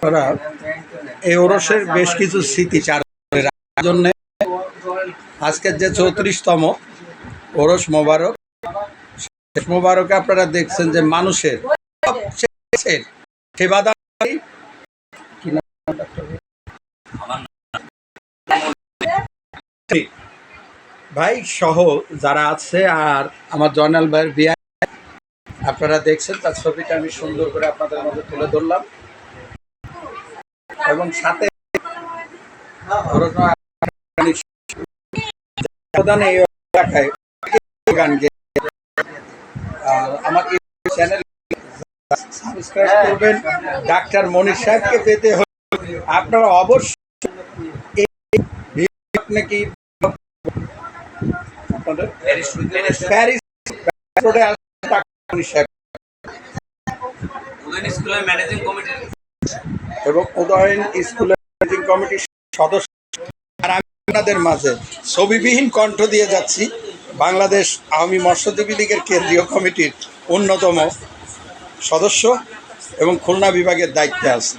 আপনারা এই ওরসের বেশ কিছু স্মৃতি চার রাখার জন্য আজকের যে চৌত্রিশতম ওরস মোবারক শেষ মোবারকে আপনারা দেখছেন যে মানুষের? ভাই সহ যারা আছে আর আমার জয়নাল ভাইয়ের বিয়া, আপনারা দেখছেন তার ছবিটা আমি সুন্দর করে আপনাদের মধ্যে তুলে ধরলাম এবং সাথে আর সাবস্ক্রাইব করবেন ডাক্তার আপনারা অবশ্যই নাকি ম্যানেজিং এবং উদয়ন স্কুলের কমিটির সদস্য। আর আমি আপনাদের মাঝে ছবিবিহীন কণ্ঠ দিয়ে যাচ্ছি। বাংলাদেশ আওয়ামী মৎস্যজীবী লীগের কেন্দ্রীয় কমিটির অন্যতম সদস্য এবং খুলনা বিভাগের দায়িত্বে আছে।